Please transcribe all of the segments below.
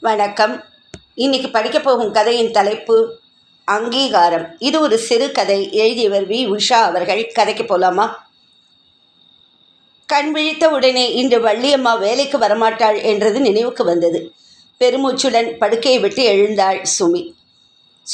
வணக்கம். இன்னைக்கு படிக்க போகும் கதையின் தலைப்பு அங்கீகாரம். இது ஒரு சிறு கதை. எழுதியவர் வி. உஷா அவர்கள். கதைக்கு போலாமா? கண் விழித்த உடனே இன்று வள்ளியம்மா வேலைக்கு வரமாட்டாள் என்றது நினைவுக்கு வந்தது. பெருமூச்சுடன் படுக்கையை விட்டு எழுந்தாள் சுமி.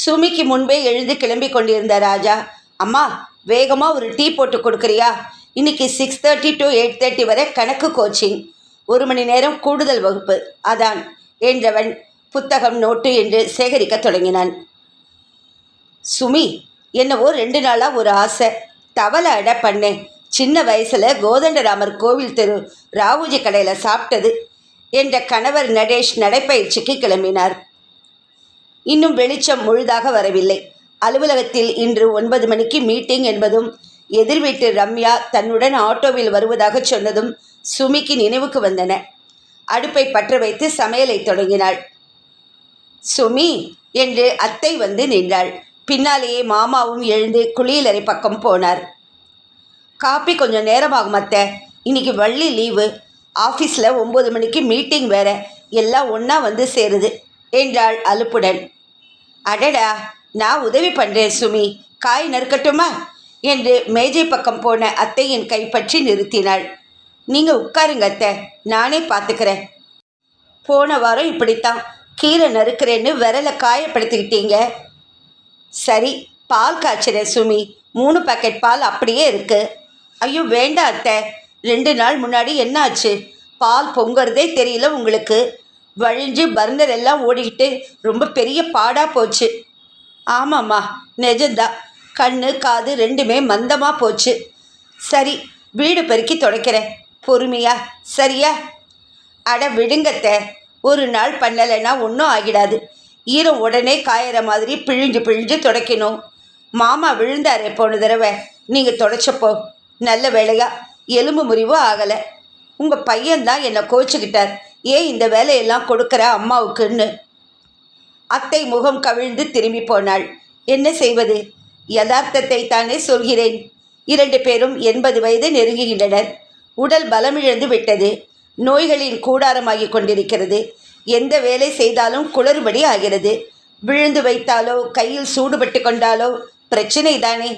சுமிக்கு முன்பே எழுந்து கிளம்பி கொண்டிருந்த ராஜா அம்மா வேகமாக ஒரு டீ போட்டு கொடுக்குறியா? இன்னைக்கு six thirty to eight thirty வரை கணக்கு கோச்சிங் ஒரு மணி நேரம் கூடுதல் வகுப்பு. அதான். என்றவன் புத்தகம் நோட்டு என்று சேகரிக்க தொடங்கினான். சுமி என்னவோ ரெண்டு நாளாக ஒரு ஆசை. தவளை அடை பண்ணேன் சின்ன வயசில் கோதண்டராமர் கோவில் தெரு ராவுஜி கடையில் சாப்பிட்டது என்ற கணவர் நடேஷ் நடைப்பயிற்சிக்கு கிளம்பினார். இன்னும் வெளிச்சம் முழுதாக வரவில்லை. அலுவலகத்தில் இன்று ஒன்பது மணிக்கு மீட்டிங் என்பதும் எதிர் வீட்டு ரம்யா தன்னுடன் ஆட்டோவில் வருவதாக சொன்னதும் சுமிக்கு நினைவுக்கு வந்தன. அடுப்பை பற்ற வைத்து சமையலை தொடங்கினாள். சுமி என்று அத்தை வந்து நின்றாள். பின்னாலேயே மாமாவும் எழுந்து குளியலறை பக்கம் போனார். காப்பி கொஞ்சம் நேரமாகும் அத்தை. இன்னைக்கு வள்ளி லீவு. ஆஃபீஸில் ஒம்பது மணிக்கு மீட்டிங் வேற. எல்லாம் ஒன்றா வந்து சேருது என்றாள் அலுப்புடன். அடடா! நான் உதவி பண்ணுறேன் சுமி. காய் நறுக்கட்டுமா? என்று மேஜை பக்கம் போன அத்தையின் கைப்பற்றி நிறுத்தினாள். நீங்கள் உட்காருங்க அத்தை. நானே பார்த்துக்கிறேன் போன வாரம் இப்படித்தான். கீரை நறுக்கிறேன்னு விரலை காயப்படுத்திக்கிட்டீங்க. சரி பால் காய்ச்சிறேன் சுமி. மூணு பாக்கெட் பால் அப்படியே இருக்கு. ஐயோ வேண்டாம் அத்தை. ரெண்டு நாள் முன்னாடி என்னாச்சு? பால் பொங்குறதே தெரியல உங்களுக்கு. வழிஞ்சு பர்னர் எல்லாம் ஓடிக்கிட்டு ரொம்ப பெரிய பாடாக போச்சு. ஆமாம்மா நிஜம்தான். கண்ணு காது ரெண்டுமே மந்தமாக போச்சு. சரி வீடு பெருக்கி துடைக்கிறேன். பொறுமையா சரியா? அட விடுங்கத்த ஒரு நாள் பண்ணலைன்னா ஒன்றும் ஆகிடாது. ஈரம் உடனே காயிற மாதிரி பிழிஞ்சு பிழிஞ்சு துடைக்கணும். மாமா விழுந்தாரே போன தடவை. நீங்கள் தொடச்சப்போ நல்ல வேலையா? எலும்பு முறிவும் ஆகலை. உங்கள் பையன்தான் என்னை கோச்சிக்கிட்டார். ஏன் இந்த வேலையெல்லாம் கொடுக்குற அம்மாவுக்குன்னு? அத்தை முகம் கவிழ்ந்து திரும்பி போனாள். என்ன செய்வது? யதார்த்தத்தை தானே சொல்கிறேன். இரண்டு பேரும் எண்பது வயது நெருங்குகின்றனர். உடல் பலமிழந்து விட்டது. நோய்களின் கூடாரமாகிக் கொண்டிருக்கிறது. எந்த வேலை செய்தாலும் குளறுபடி ஆகிறது. விழுந்து வைத்தாலோ கையில் சூடுபட்டு கொண்டாலோ பிரச்சனை தானே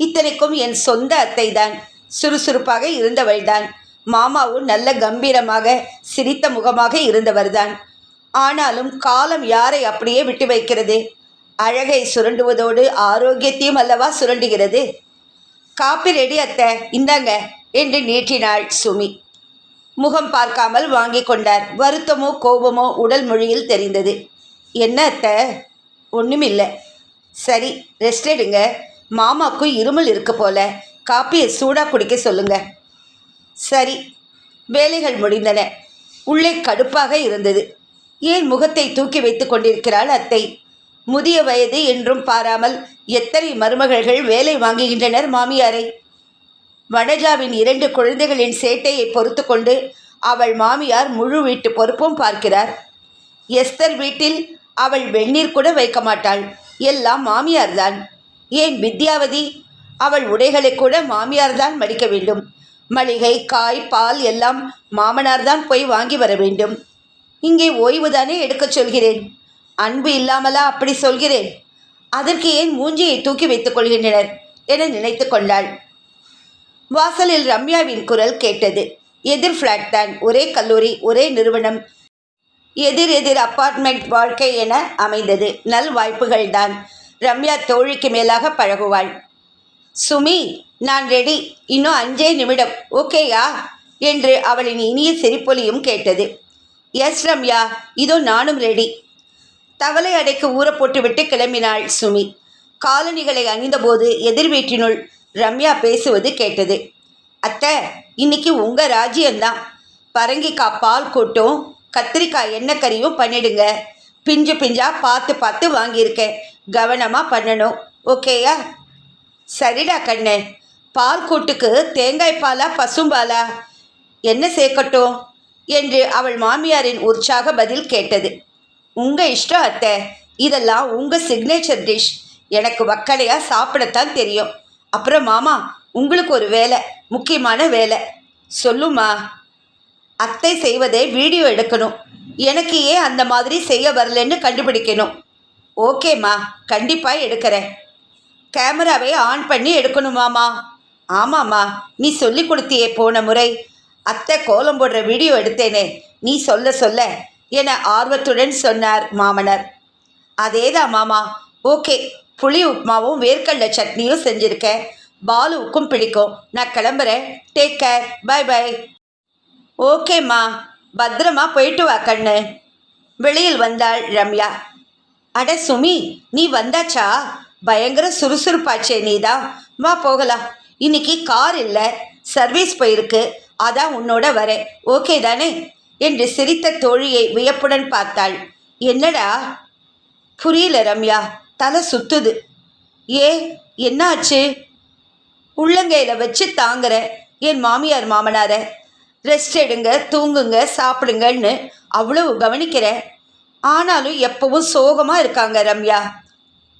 இத்தனைக்கும் என் சொந்த அத்தை தான் சுறுசுறுப்பாக இருந்தவள்தான். மாமாவும் நல்ல கம்பீரமாக சிரித்த முகமாக இருந்தவர்தான். ஆனாலும் காலம் யாரை அப்படியே விட்டு வைக்கிறது? அழகை சுரண்டுவதோடு ஆரோக்கியத்தையும் அல்லவா சுரண்டுகிறது? காப்பி ரெடி அத்தை இந்தாங்க. என்று நீட்டினாள் சுமி. முகம் பார்க்காமல் வாங்கி கொண்டார். வருத்தமோ கோபமோ உடல் மொழியில் தெரிந்தது. என்ன அத்தை? ஒன்றுமில்லை சரி ரெஸ்ட் எடுங்க. மாமாக்கும் இருமல் இருக்க போல. காப்பியை சூடாக குடிக்க சொல்லுங்க. சரி வேலைகள் முடிந்தன. உள்ளே கடுப்பாக இருந்தது. ஏன் முகத்தை தூக்கி வைத்து கொண்டிருக்கிறாள் அத்தை? முதிய வயது என்றும் பாராமல் எத்தனை மருமகள்கள் வேலை வாங்குகின்றனர் மாமியாரை? வனஜாவின் இரண்டு குழந்தைகளின் சேட்டையை பொறுத்து கொண்டு அவள் மாமியார் முழு வீட்டு பொறுப்பும் பார்க்கிறார். எஸ்தர் வீட்டில் அவள் வெந்நீர் கூட வைக்க மாட்டாள். எல்லாம் மாமியார்தான். ஏன் வித்யாவதி? அவள் உடைகளை கூட மாமியார்தான் மடிக்க வேண்டும். மளிகை காய் பால் எல்லாம் மாமனார்தான் போய் வாங்கி வர வேண்டும். இங்கே ஓய்வுதானே எடுக்கச் சொல்கிறேன். அன்பு இல்லாமலா அப்படி சொல்கிறேன்? அதற்கு ஏன் மூஞ்சியை தூக்கி வைத்துக் கொள்கின்றனர்? என நினைத்து கொண்டாள். வாசலில் ரம்யாவின் குரல் கேட்டது. எதிர் ஃப்ளாட் தான். ஒரே கல்லூரி ஒரே நிறுவனம். எதிர் எதிர் அப்பார்ட்மெண்ட் வாழ்க்கை என அமைந்தது. நல் வாய்ப்புகள் தான். ரம்யா தோழிக்கு மேலாக பழகுவாள். சுமி நான் ரெடி இன்னும் அஞ்சே நிமிடம். ஓகேயா என்று அவளின் இனிய சிரிப்பொலியும் கேட்டது. எஸ் ரம்யா. இதோ நானும் ரெடி தவளை அடைக்கு ஊற போட்டுவிட்டு கிளம்பினாள் சுமி. காலணிகளை அணிந்தபோது எதிர் வீட்டினுள் ரம்யா பேசுவது கேட்டது. அத்தை இன்னைக்கு உங்கள் ராஜ்யம்தான். பரங்கிக்காய் பால் கூட்டும் கத்திரிக்காய் எண்ணெய் கறியும் பண்ணிடுங்க. பிஞ்சு பிஞ்சா பார்த்து பார்த்து வாங்கியிருக்கேன். கவனமாக பண்ணணும். ஓகேயா? சரிடா கண்ணே. பால் கூட்டுக்கு தேங்காய் பாலா பசும்பாலா என்ன சேர்க்கட்டும்? என்று அவள் மாமியாரின் உற்சாக பதில் கேட்டது. உங்கள் இஷ்டம் அத்தை. இதெல்லாம் உங்கள் சிக்னேச்சர் டிஷ் எனக்கு வக்கடையாக சாப்பிடத்தான் தெரியும். அப்புறம் மாமா உங்களுக்கு ஒரு வேலை முக்கியமான வேலை. சொல்லுமா அத்தை செய்வதை வீடியோ எடுக்கணும். எனக்கு ஏன் அந்த மாதிரி செய்ய வரலன்னு கண்டுபிடிக்கணும். ஓகேம்மா கண்டிப்பாக எடுக்கிறேன். கேமராவை ஆன் பண்ணி எடுக்கணுமாம்மா ஆமாம்மா நீ சொல்லி கொடுத்தியே போன முறை. அத்தை கோலம் போடுற வீடியோ எடுத்தேனே நீ சொல்ல சொல்ல என ஆர்வத்துடன் சொன்னார் மாமனார். அதேதான் மாமா ஓகே புளி உப்புமாவும் வேர்க்கடலை சட்னியும் செஞ்சுருக்கேன். பாலுவுக்கும் பிடிக்கும். நான் கிளம்புறேன். டேக் கேர் பை பை ஓகேம்மா பத்திரமா போயிட்டு வா கண்ணு. வெளியில் வந்தாள் ரம்யா. அட சுமி நீ வந்தாச்சா? பயங்கர சுறுசுறுப்பாச்சே நீதான் வா போகலாம். இன்னைக்கு கார் இல்லை. சர்வீஸ் போயிருக்கு. அதான் உன்னோட வரேன். ஓகே தானே? என்று சிரித்த தோழியை வியப்புடன் பார்த்தாள். என்னடா? புரியல ரம்யா. தலை சுத்துது. ஏ என்னாச்சு? உள்ளங்கையில் வச்சு தாங்குற. என் மாமியார் மாமனாரை ரெஸ்ட் எடுங்க தூங்குங்க சாப்பிடுங்கன்னு அவ்வளவு கவனிக்கிறேன் ஆனாலும் எப்பவும் சோகமாக இருக்காங்க ரம்யா.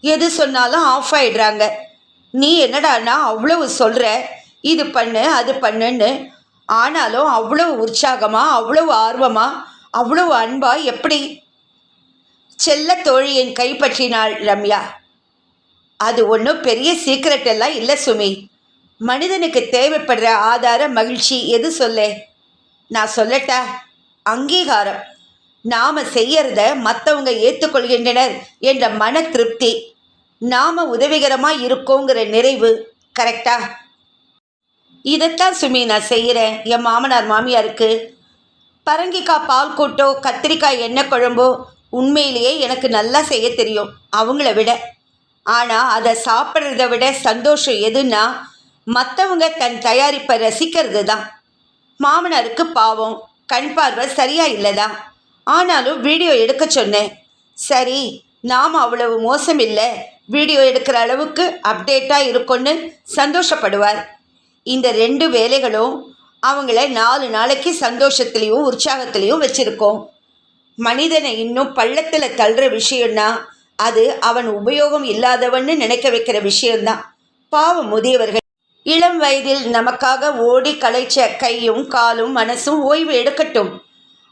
எது சொன்னாலும் ஆஃப் ஆயிடுறாங்க. நீ என்னடான்னா அவ்வளவு சொல்கிற இது பண்ணு அது பண்ணுன்னு. ஆனாலும் அவ்வளவு உற்சாகமாக அவ்வளவு ஆர்வமாக அவ்வளவு அன்பாக எப்படி செல்ல தோழியின் கைப்பற்றினாள் ரம்யா. அது ஒன்றும் பெரிய சீக்கிரட் எல்லாம் இல்லை சுமி. மனிதனுக்கு தேவைப்படுற ஆதார மகிழ்ச்சி எது சொல்ல? நான் சொல்லட்டா அங்கீகாரம். நாம் செய்யறத மற்றவங்க ஏற்றுக்கொள்கின்றனர் என்ற மன திருப்தி. நாம் உதவிகரமாக இருக்கோங்கிற நிறைவு கரெக்டா? இதைத்தான் சுமி நான் செய்கிறேன் என் மாமனார் மாமியாருக்கு. பரங்கிக்காய் பால் கூட்டோ கத்திரிக்காய் எண்ணெய் குழம்போ உண்மையிலேயே எனக்கு நல்லா செய்ய தெரியும் அவங்கள விட. ஆனால் அதை சாப்பிட்றத விட சந்தோஷம் எதுன்னா மற்றவங்க தன் தயாரிப்பை ரசிக்கிறது தான் மாமனாருக்கு பாவம் கண் பார்வை சரியாக இல்லைதான் ஆனாலும் வீடியோ எடுக்க சொன்னேன். சரி நாம் அவ்வளவு மோசம் இல்லை வீடியோ எடுக்கிற அளவுக்கு அப்டேட்டாக இருக்கும்னு சந்தோஷப்படுவார். இந்த ரெண்டு வேலைகளும் அவங்கள நாலு நாளைக்கு சந்தோஷத்துலேயும் உற்சாகத்துலேயும் வச்சுருக்கோம். மனிதனை இன்னும் பள்ளத்தில் தள்ளுற விஷயம்னா அது அவன் உபயோகம் இல்லாதவன்னு நினைக்க வைக்கிற விஷயம்தான். பாவம் முதியவர்கள். இளம் வயதில் நமக்காக ஓடி களைச்ச கையும் காலும் மனசும் ஓய்வு எடுக்கட்டும்.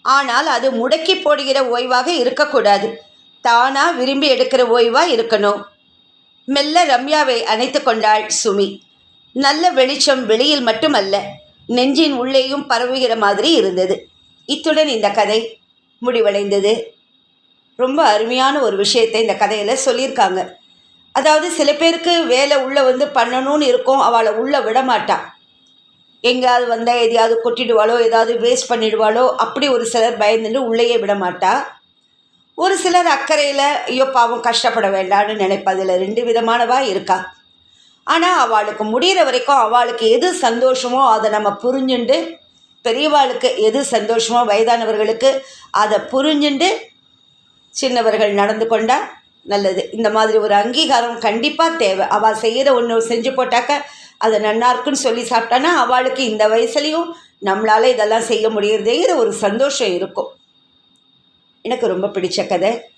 ஆனால் அது முடக்கி போடுகிற ஓய்வாக இருக்கக்கூடாது. தானா விரும்பி எடுக்கிற ஓய்வா இருக்கணும். மெல்ல ரம்யாவை அணைத்து கொண்டாள் சுமி. நல்ல வெளிச்சம் வெளியில் மட்டுமல்ல நெஞ்சின் உள்ளேயும் பரவுகிற மாதிரி இருந்தது. இத்துடன் இந்த கதை முடிவடைந்தது. ரொம்ப அருமையான ஒரு விஷயத்தை இந்த கதையில் சொல்லியிருக்காங்க. அதாவது சில பேருக்கு வேலை உள்ளே வந்து பண்ணணும்னு இருக்கும் அவளை உள்ளே விடமாட்டான் எங்கேயாவது வந்தால் எதையாவது கொட்டிடுவாளோ ஏதாவது வேஸ்ட் பண்ணிடுவாளோ அப்படி ஒரு சிலர் பயந்துட்டு உள்ளேயே விடமாட்டா. ஒரு சிலர் அக்கறையில் ஐயோ பாவம் கஷ்டப்பட வேண்டாம்னு நினைப்பதில் ரெண்டு விதமானவா இருக்கா? ஆனால் அவளுக்கு முடிகிற வரைக்கும் அவளுக்கு எது சந்தோஷமோ அதை நம்ம புரிஞ்சுண்டு பெரியவாளுக்கு எது சந்தோஷமோ வயதானவர்களுக்கு அதை புரிஞ்சுண்டு சின்னவர்கள் நடந்து கொண்டா நல்லது. இந்த மாதிரி ஒரு அங்கீகாரம் கண்டிப்பாக தேவை. அவள் செய்கிற ஒன்று செஞ்சு போட்டாக்க அதை நன்னா இருக்குன்னு சொல்லி சாப்பிட்டானா அவளுக்கு இந்த வயசுலேயும் நம்மளால் இதெல்லாம் செய்ய முடியறதேங்கிற ஒரு சந்தோஷம் இருக்கும். எனக்கு ரொம்ப பிடிச்ச கதை.